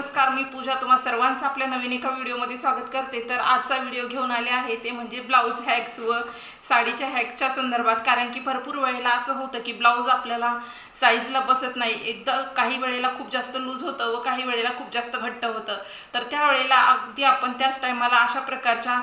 नमस्कार मी पूजा. तुम्हा सर्वांचं आपल्या नवीन एका व्हिडिओमध्ये स्वागत करते. तर आजचा व्हिडिओ घेऊन आले आहे ते म्हणजे ब्लाऊज हॅक्स व साडीच्या हॅकच्या संदर्भात. कारण की भरपूर वेळेला असं होतं की ब्लाऊज आपल्याला साईजला बसत नाही. एकदा काही वेळेला खूप जास्त लूज होतं व काही वेळेला खूप जास्त घट्ट होतं. तर त्यावेळेला अगदी आपण त्याच टायमाला अशा प्रकारच्या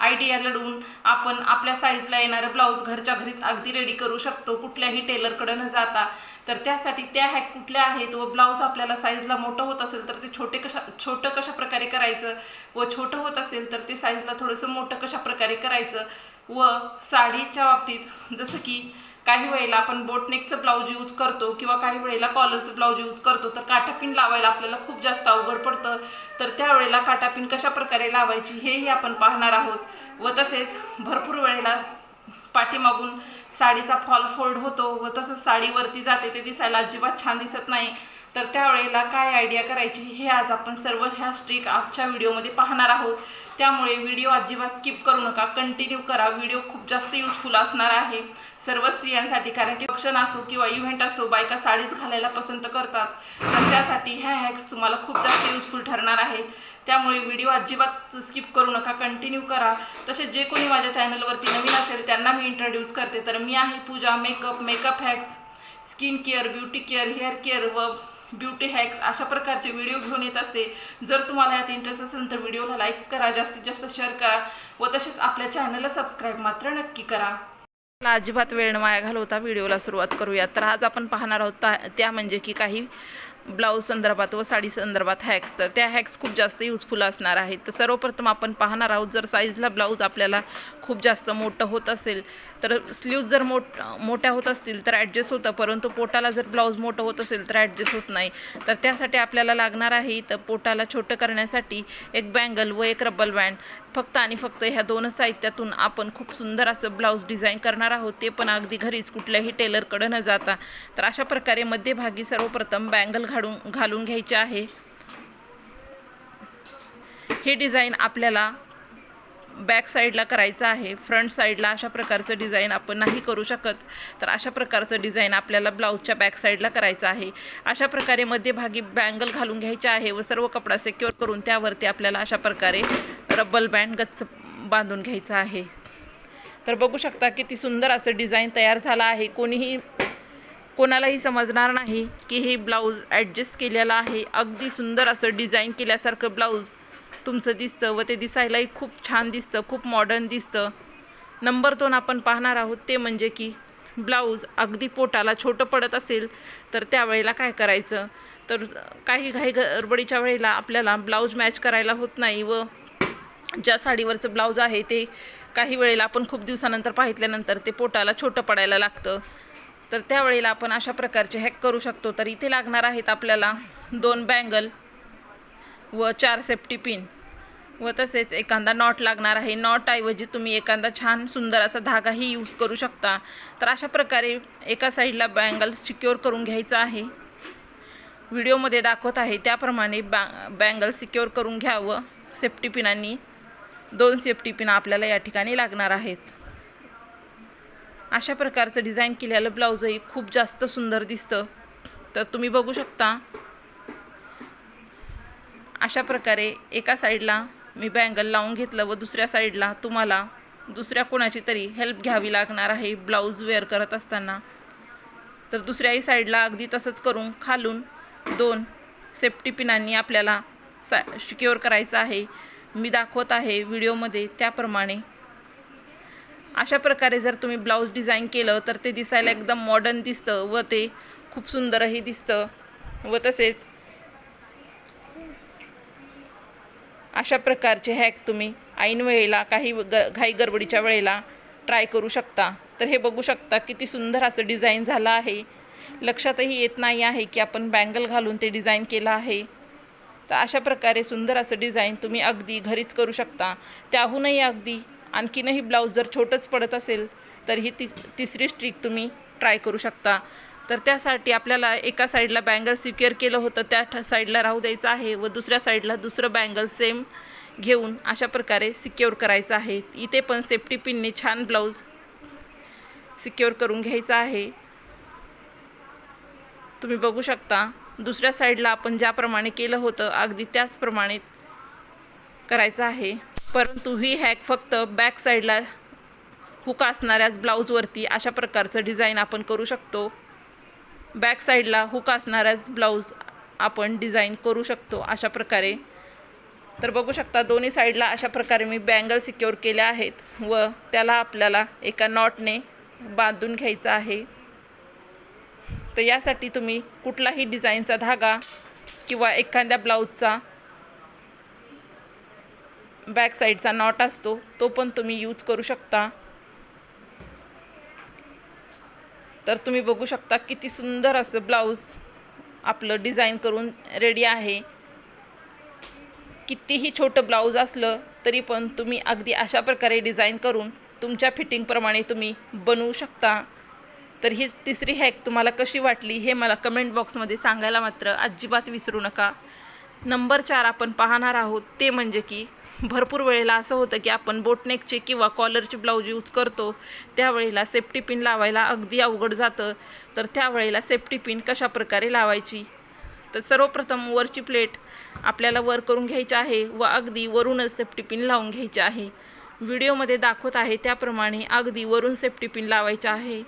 आयडिया लढवून आपण आपल्या साईजला येणारं ब्लाऊज घरच्या घरीच अगदी रेडी करू शकतो. कुठल्याही टेलरकडे न जाता. तर त्यासाठी त्या हॅक कुठल्या आहेत व ब्लाऊज आपल्याला साईजला मोठं होत असेल तर ते छोटे कशा छोटं कशा प्रकारे करायचं? व छोटं होत असेल तर ते साईजला थोडंसं मोठं कशा प्रकारे करायचं? व साडीच्या बाबतीत जसं की काही वेळेला आपण बोटनेकचं ब्लाऊज यूज करतो किंवा काही वेळेला कॉलरचं ब्लाऊज यूज करतो तर काटापिन लावायला आपल्याला खूप जास्त अवघड पडतं. तर त्यावेळेला काटापिन कशा प्रकारे लावायची हेही आपण पाहणार आहोत. व तसेच भरपूर वेळेला पाठीमागून साडीचा फॉल फोल्ड होतो व तसंच साडीवरती जाते ते दिसायला अजिबात छान दिसत नाही. तर त्यावेळेला काय आयडिया करायची हे आज आपण सर्व ह्या स्ट्रिक आजच्या व्हिडिओमध्ये पाहणार आहोत. त्यामुळे व्हिडिओ अजिबात स्किप करू नका. कंटिन्यू करा. व्हिडिओ खूप जास्त युजफुल असणार आहे. सर्व स्त्रियांसाठी कारण की फंक्शन असो किंवा इव्हेंट असो बायका साडीच घालायला पसंत करतात. तर त्यासाठी ह्या हॅक्स तुम्हाला खूप जास्त युजफुल ठरणार आहेत. त्यामुळे व्हिडिओ अजिबात स्किप करू नका कंटिन्यू करा. तसेच जे कोणी माझ्या चॅनलवरती नवीन असेल त्यांना मी इंट्रोड्यूस करते. तर मी आहे Puja makeup makeup hacks skin care beauty care hair care व ब्युटी हॅक्स अशा प्रकारचे व्हिडिओ घेऊन येत असते. जर तुम्हाला यात इंटरेस्ट असेल तर व्हिडिओला लाईक करा जास्तीत जास्त शेअर करा व तसेच आपल्या चॅनलला सबस्क्राईब मात्र नक्की करा. अजिबात वेळ वाया घालवता व्हिडिओला सुरुवात करूया तर आज आपण पाहणार आहोत ता- त्या म्हणजे की काही ब्लाऊज संदर्भात व साडी संदर्भात हॅक्स तर त्या हॅक्स खूप जास्त युजफुल असणार आहेत. तर सर्वप्रथम आपण पाहणार आहोत जर साईजला ब्लाऊज आपल्याला खूप जास्त मोठं होत असेल तर स्लीव्ज जर मोठ मोठ्या होत असतील तर ॲडजस्ट होतं. परंतु पोटाला जर ब्लाऊज मोठं होत असेल तर ॲडजस्ट होत नाही. तर त्यासाठी आपल्याला लागणार आहे तर पोटाला छोटं करण्यासाठी एक बँगल व एक रब्बल बँड फक्त आणि फक्त ह्या दोनच साहित्यातून आपण खूप सुंदर असं ब्लाऊज डिझाईन करणार आहोत. ते पण अगदी घरीच कुठल्याही टेलरकडं न जाता. तर अशा प्रकारे मध्यभागी सर्वप्रथम बँगल घालून घालून घ्यायचे आहे. हे डिझाईन आपल्याला बॅक साईडला करायचं आहे. फ्रंट साईडला अशा प्रकारचं डिझाईन आपण नाही करू शकत. तर अशा प्रकारचं डिझाईन आपल्याला ब्लाऊजच्या बॅक साईडला करायचं आहे. अशा प्रकारे मध्यभागी बँगल घालून घ्यायचे आहे व सर्व कपडा सेक्युअर करून त्यावरती आपल्याला अशा प्रकारे रब्बल बँड गच्च बांधून घ्यायचं आहे. तर बघू शकता किती सुंदर असं डिझाईन तयार झालं आहे. कोणीही कोणालाही समजणार नाही की हे ब्लाऊज ॲडजस्ट केलेलं आहे. अगदी सुंदर असं डिझाईन केल्यासारखं ब्लाऊज तुमचं दिसतं व ते दिसायलाही खूप छान दिसतं खूप मॉडर्न दिसतं. नंबर दोन आपण पाहणार आहोत ते म्हणजे की ब्लाऊज अगदी पोटाला छोटं पडत असेल तर त्यावेळेला काय करायचं? तर काही घाई गडबडीच्या वेळेला आपल्याला ब्लाऊज मॅच करायला होत नाही व ज्या साडीवरचं ब्लाऊज आहे ते काही वेळेला आपण खूप दिवसानंतर पाहितल्यानंतर ते पोटाला छोटं पडायला लागतं. तर त्यावेळेला आपण अशा प्रकारचे हॅक करू शकतो. तर इथे लागणार आहेत आपल्याला दोन बँगल व चार सेफ्टी पिन व तसेच एखादा नॉट लागणार आहे. नॉटऐवजी तुम्ही एखादा छान सुंदर असा धागाही यूज करू शकता. तर अशा प्रकारे एका साईडला बँगल सिक्युअर करून घ्यायचं आहे. व्हिडिओमध्ये दाखवत आहे. त्याप्रमाणे बॅ बँगल सिक्युअर करून घ्यावं. सेफ्टी पिनांनी दोन सेफ्टी पिन आपल्याला या ठिकाणी लागणार आहेत. अशा प्रकारचं डिझाईन केलेलं ब्लाऊजही खूप जास्त सुंदर दिसतं. तर तुम्ही बघू शकता. अशा प्रकारे एका साईडला मी बँगल लावून घेतलं व दुसऱ्या साईडला तुम्हाला दुसऱ्या कोणाची तरी हेल्प घ्यावी लागणार आहे ब्लाऊज वेअर करत असताना. तर दुसऱ्याही साईडला अगदी तसंच करून खालून दोन सेफ्टी पिनांनी आपल्याला सा शिक्युअर करायचं आहे. मी दाखवत आहे व्हिडिओमध्ये त्याप्रमाणे. अशा प्रकारे जर तुम्ही ब्लाऊज डिझाईन केलं तर ते दिसायला एकदम मॉडर्न दिसतं व ते खूप सुंदरही दिसतं. व तसेच अशा प्रकारचे हॅक तुम्ही ऐन वेळेला काही ग घाई गडबडीच्या वेळेला ट्राय करू शकता. तर हे बघू शकता किती सुंदर असं डिझाईन झालं आहे. लक्षातही येत नाही आहे की आपण बँगल घालून ते डिझाईन केलं आहे. तर अशा प्रकारे सुंदर असं डिझाईन तुम्ही अगदी घरीच करू शकता. त्याहूनही अगदी आणखीनही ब्लाऊज जर छोटंच पडत असेल तर ही ति तिसरी स्ट्रीक तुम्ही ट्राय करू शकता. तर त्यासाठी आपल्याला एका साईडला बँगल सिक्युअर केलं होतं त्या ठ- साईडला राहू द्यायचं आहे व दुसऱ्या साईडला दुसरं बँगल सेम घेऊन अशा प्रकारे सिक्युअर करायचं आहे. इथे पण सेफ्टी पिनने छान ब्लाऊज सिक्युअर करून घ्यायचा आहे. तुम्ही बघू शकता दुसऱ्या साईडला आपण ज्याप्रमाणे केलं होतं अगदी त्याचप्रमाणे करायचं आहे. परंतु ही हॅक फक्त बॅक साईडला हुक असणाऱ्याच ब्लाऊजवरती अशा प्रकारचं डिझाईन आपण करू शकतो. बॅक साईडला हुक असणाऱ्याच ब्लाऊज आपण डिझाईन करू शकतो अशा प्रकारे. तर बघू शकता दोन्ही साईडला अशा प्रकारे मी बँगल सिक्युअर केल्या आहेत व त्याला आपल्याला एका नॉटने बांधून घ्यायचं आहे. तर यासाठी तुम्ही कुठलाही डिझाईनचा धागा किंवा एखाद्या ब्लाऊजचा बॅक साईडचा नॉट असतो तो पण तुम्ही यूज करू शकता. तर तुम्ही बघू शकता किती सुंदर असं ब्लाऊज आपलं डिझाईन करून रेडी आहे. कितीही छोटं ब्लाऊज असलं तरी पण तुम्ही अगदी अशा प्रकारे डिझाईन करून तुमच्या फिटिंगप्रमाणे तुम्ही बनवू शकता. तर ही तिसरी हॅक तुम्हाला कशी वाटली हे मला कमेंट बॉक्समध्ये सांगायला मात्र अजिबात विसरू नका. नंबर चार आपण पाहणार आहोत ते म्हणजे की भरपूर वेळेला असं होतं की आपण बोटनेकचे किंवा कॉलरचे ब्लाऊज यूज करतो त्यावेळेला सेफ्टी पिन लावायला अगदी अवघड जातं. तर त्यावेळेला सेफ्टी पिन कशा प्रकारे लावायची? तर सर्वप्रथम वरची प्लेट आपल्याला वर करून घ्यायची आहे व अगदी वरूनच सेफ्टी पिन लावून घ्यायची आहे. व्हिडिओमध्ये दाखवत आहे त्याप्रमाणे अगदी वरून सेफ्टी पिन लावायचं आहे.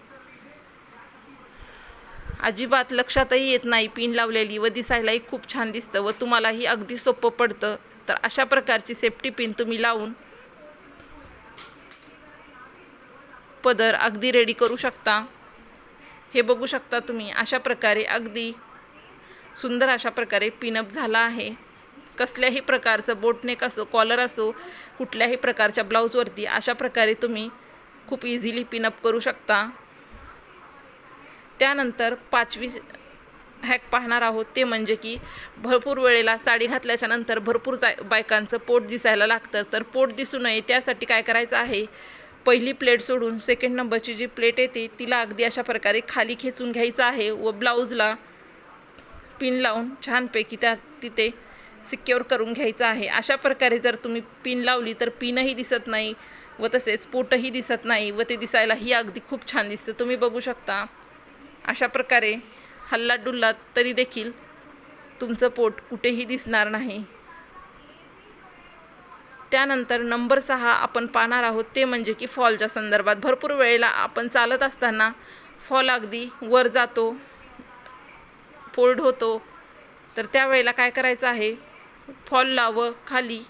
अजिबात लक्षातही येत नाही पिन लावलेली व दिसायलाही खूप छान दिसतं व तुम्हालाही अगदी सोपं पडतं. तर अशा प्रकारची सेफ्टी पिन तुम्ही लावून पदर अगदी रेडी करू शकता. हे बघू शकता तुम्ही अशा प्रकारे अगदी सुंदर अशा प्रकारे पिनअप झाला आहे. कसल्याही प्रकारचं बोटनेक असो कॉलर असो कुठल्याही प्रकारच्या ब्लाऊजवरती अशा प्रकारे तुम्ही खूप इझिली पिनअप करू शकता. त्यानंतर पाचवी हॅक पाहणार आहोत ते म्हणजे की भरपूर वेळेला साडी घातल्याच्या नंतर भरपूर जा बायकांचं पोट दिसायला लागतं. तर पोट दिसू नये त्यासाठी काय करायचं आहे? पहिली प्लेट सोडून सेकंड नंबरची जी प्लेट येते तिला अगदी अशा प्रकारे खाली खेचून घ्यायचं आहे व ब्लाऊजला पिन लावून छानपैकी त्या तिथे सिक्युअर करून घ्यायचं आहे. अशा प्रकारे जर तुम्ही पिन लावली तर पिनही दिसत नाही व तसेच पोटही दिसत नाही व ते दिसायलाही अगदी खूप छान दिसतं. तुम्ही बघू शकता. अशा प्रकारे हल्ला डुल्लात तरी देखील तुमचं पोट कुठेही दिसणार नाही. त्यानंतर नंबर सहा आपण पाहणार आहोत ते म्हणजे की फॉलच्या संदर्भात. भरपूर वेळेला आपण चालत असताना फॉल अगदी वर जातो फोल्ड होतो. तर त्यावेळेला काय करायचं आहे? फॉल लावं खाली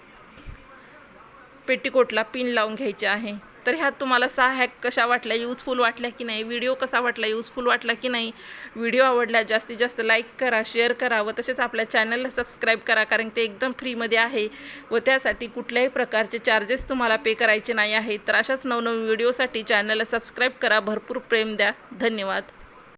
पेटीकोटला पिन लावून घ्यायचे आहे. तर ह्यात तुम्हाला सहा हॅक कशा वाटल्या यूजफुल वाटल्या की नाही व्हिडिओ कसा वाटला यूजफुल वाटला की नाही व्हिडिओ आवडला जास्तीत जास्त लाईक करा शेअर करा व तसेच आपल्या चॅनलला सबस्क्राईब करा कारण ते एकदम फ्रीमध्ये आहे व त्यासाठी कुठल्याही प्रकारचे चार्जेस तुम्हाला पे करायचे नाही आहेत. तर अशाच नवनवीन व्हिडिओसाठी चॅनलला सबस्क्राईब करा. भरपूर प्रेम द्या. धन्यवाद.